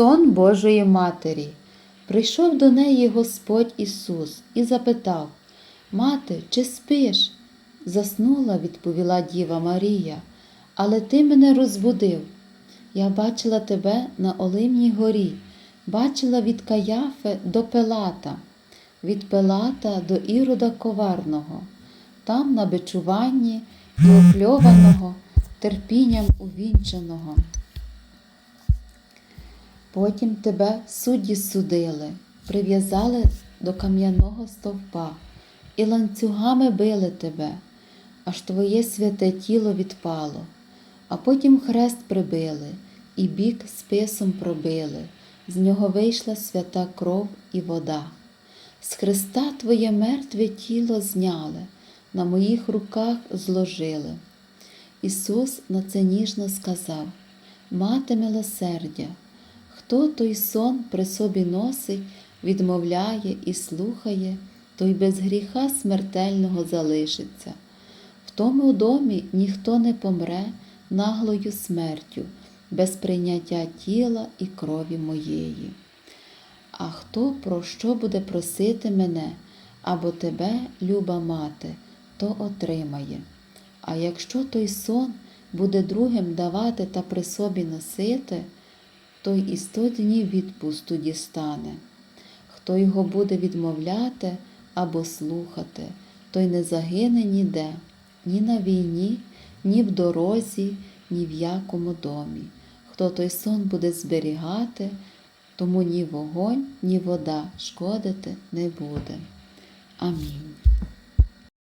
Сон Божої Матері. Прийшов до неї Господь Ісус і запитав Мати, чи спиш? Заснула, відповіла Діва Марія, але ти мене розбудив. Я бачила тебе на Олимній горі, бачила від Каяфи до Пелата, від Пелата до Ірода Коварного, там на бичуванні і опльованого, терпінням увінченого. Потім тебе судді судили, прив'язали до кам'яного стовпа і ланцюгами били тебе, аж твоє святе тіло відпало, а потім хрест прибили і бік списом пробили, з нього вийшла свята кров і вода. З хреста твоє мертве тіло зняли, на моїх руках зложили. Ісус на це ніжно сказав: Мати милосердя, хто той сон при собі носить, відмовляє і слухає, той без гріха смертельного залишиться. В тому домі ніхто не помре наглою смертю, без прийняття тіла і крові моєї. А хто про що буде просити мене або тебе, люба мати, то отримає. А якщо той сон буде другим давати та при собі носити, той і сто днів відпусту дістане. Хто його буде відмовляти або слухати, той не загине ніде, ні на війні, ні в дорозі, ні в якому домі. Хто той сон буде зберігати, тому ні вогонь, ні вода шкодити не буде. Амінь.